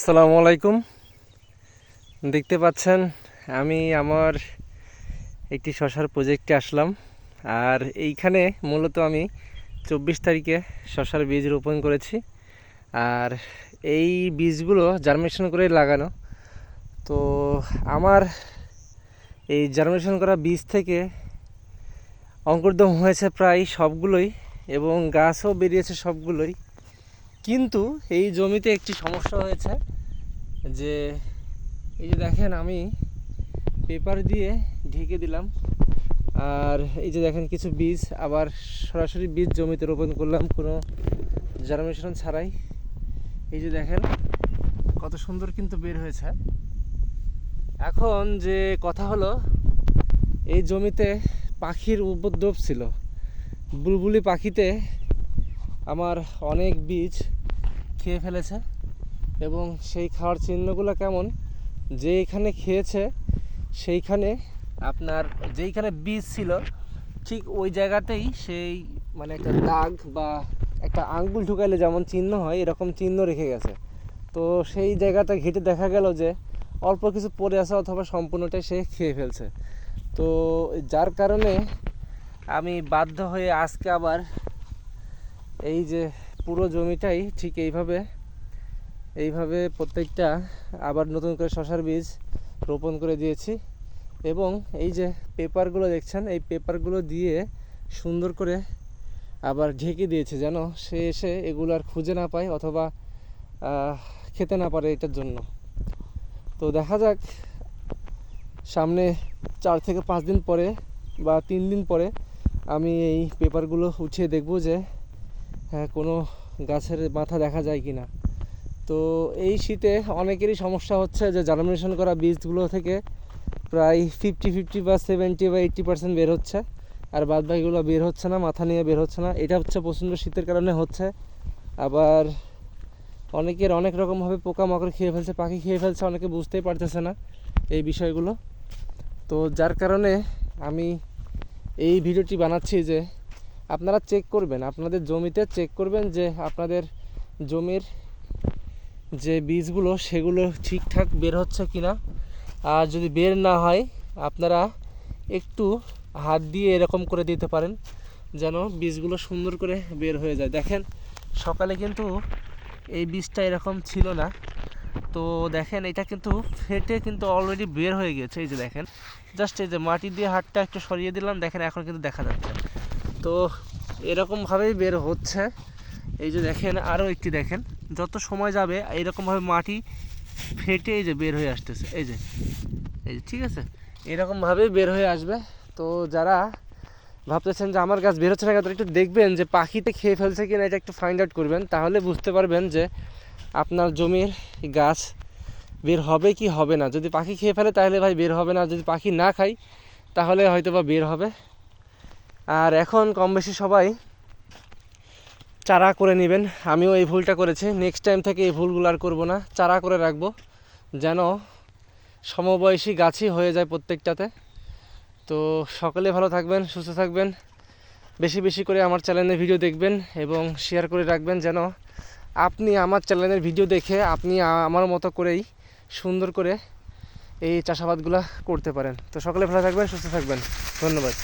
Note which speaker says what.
Speaker 1: আসসালামু আলাইকুম। দেখতে পাচ্ছেন, আমি আমার একটি শশার প্রজেক্টে আসলাম। আর এইখানে মূলত আমি চব্বিশ তারিখে শশার বীজ রোপণ করেছি। আর এই বীজগুলো জার্মিনেশন করে লাগানো। তো আমার এই জার্মিনেশন করা বীজ থেকে অঙ্কুরদম হয়েছে প্রায় সবগুলোই এবং গাছও বেরিয়েছে সবগুলোই। কিন্তু এই জমিতে একটি সমস্যা হয়েছে যে এই যে দেখেন আমি পেপার দিয়ে ঢেকে দিলাম, আর এই যে দেখেন কিছু বীজ, আবার সরাসরি বীজ জমিতে রোপণ করলাম, কোনো জার্মিনেশন ছাড়াই। এই যে দেখেন কত সুন্দর কিন্তু বের হয়েছে। এখন যে কথা হলো, এই জমিতে পাখির উপদ্রব ছিল। বুলবুলি পাখিতে আমার অনেক বীজ খেয়ে ফেলেছে এবং সেই খাওয়ার চিহ্নগুলো কেমন? যেইখানে খেয়েছে, সেইখানে আপনার যেইখানে বীজ ছিল, ঠিক ওই জায়গাতেই সেই মানে একটা দাগ বা একটা আঙ্গুল ঢুকাইলে যেমন চিহ্ন হয়, এরকম চিহ্ন রেখে গেছে। তো সেই জায়গাটা ঘেটে দেখা গেল যে, অল্প কিছু পড়ে আসা অথবা সম্পূর্ণটাই সে খেয়ে ফেলছে। তো যার কারণে আমি বাধ্য হয়ে আজকে আবার এই যে পুরো জমিটাই ঠিক এইভাবে এইভাবে প্রত্যেকটা আবার নতুন করে শশার বীজ রোপণ করে দিয়েছি এবং এই যে পেপারগুলো দেখছেন, এই পেপারগুলো দিয়ে সুন্দর করে আবার ঢেকে দিয়েছে যেন সে এসে এগুলো আর খুঁজে না পায় অথবা খেতে না পারে এটার জন্য। তো দেখা যাক, সামনে চার থেকে পাঁচ দিন পরে বা তিন দিন পরে আমি এই পেপারগুলো উঠিয়ে দেখব যে কোনো গাছের মাথা দেখা যায় কি না তো এই শীতে অনেকেরই সমস্যা হচ্ছে যে জার্মিনেশন করা বীজগুলো থেকে প্রায় ফিফটি ফিফটি বা সেভেন্টি বা এইট্টি পার্সেন্ট বের হচ্ছে। আর বাদ বাকিগুলো বের হচ্ছে না, মাথা নিয়ে বের হচ্ছে না। এটা হচ্ছে প্রচণ্ড শীতের কারণে হচ্ছে। আবার অনেকের অনেক রকমভাবে পোকামাকড় খেয়ে ফেলছে, পাখি খেয়ে ফেলছে, অনেকে বুঝতেই পারতেছে না এই বিষয়গুলো। তো যার কারণে আমি এই ভিডিওটি বানাচ্ছি যে আপনারা চেক করবেন, আপনাদের জমিতে চেক করবেন যে আপনাদের জমির যে বীজগুলো সেগুলো ঠিকঠাক বের হচ্ছে কিনা। আর যদি বের না হয়, আপনারা একটু হাত দিয়ে এরকম করে দিতে পারেন, যেন বীজগুলো সুন্দর করে বের হয়ে যায়। দেখেন, সকালে কিন্তু এই বীজটা এরকম ছিল না। তো দেখেন, এটা কিন্তু ফেটে কিন্তু অলরেডি বের হয়ে গেছে। এই যে দেখেন জাস্ট এই যে মাটি দিয়ে হাতটা একটু সরিয়ে দিলাম, দেখেন এখন কিন্তু দেখা যাচ্ছে। তো এরকমভাবেই বের হচ্ছে। এই যে দেখেন, আরও একটি দেখেন। যত সময় যাবে এরকমভাবে মাটি ফেটে এই যে বের হয়ে আসতেছে। এই যে এই যে, ঠিক আছে? এরকমভাবেই বের হয়ে আসবে। তো যারা ভাবতেছেন যে আমার গাছ বের হচ্ছে না তারা একটু দেখবেন যে পাখিতে খেয়ে ফেলছে কিনা, এটা একটু ফাইন্ড আউট করবেন। তাহলে বুঝতে পারবেন যে আপনার জমির গাছ বের হবে কি হবে না। যদি পাখি খেয়ে ফেলে, তাহলে ভাই বের হবে না। যদি পাখি না খায়, তাহলে হয়তো বা বের হবে। আর এখন কম বেশি সবাই চারা করে নেবেন। আমিও এই ভুলটা করেছি। নেক্সট টাইম থেকে এই ভুলগুলো আর করব না। চারা করে রাখব। যেন সমবয়সী গাছই হয়ে যায় প্রত্যেকটাতে। তো সকলে ভালো থাকবেন, সুস্থ থাকবেন। বেশি বেশি করে আমার চ্যানেলের ভিডিও দেখবেন এবং শেয়ার করে রাখবেন যেন আপনি আমার চ্যানেলের ভিডিও দেখে আপনি আমার মতো করেই সুন্দর করে এই চাষাবাদগুলো করতে পারেন। তো সকলে ভালো থাকবেন, সুস্থ থাকবেন। ধন্যবাদ।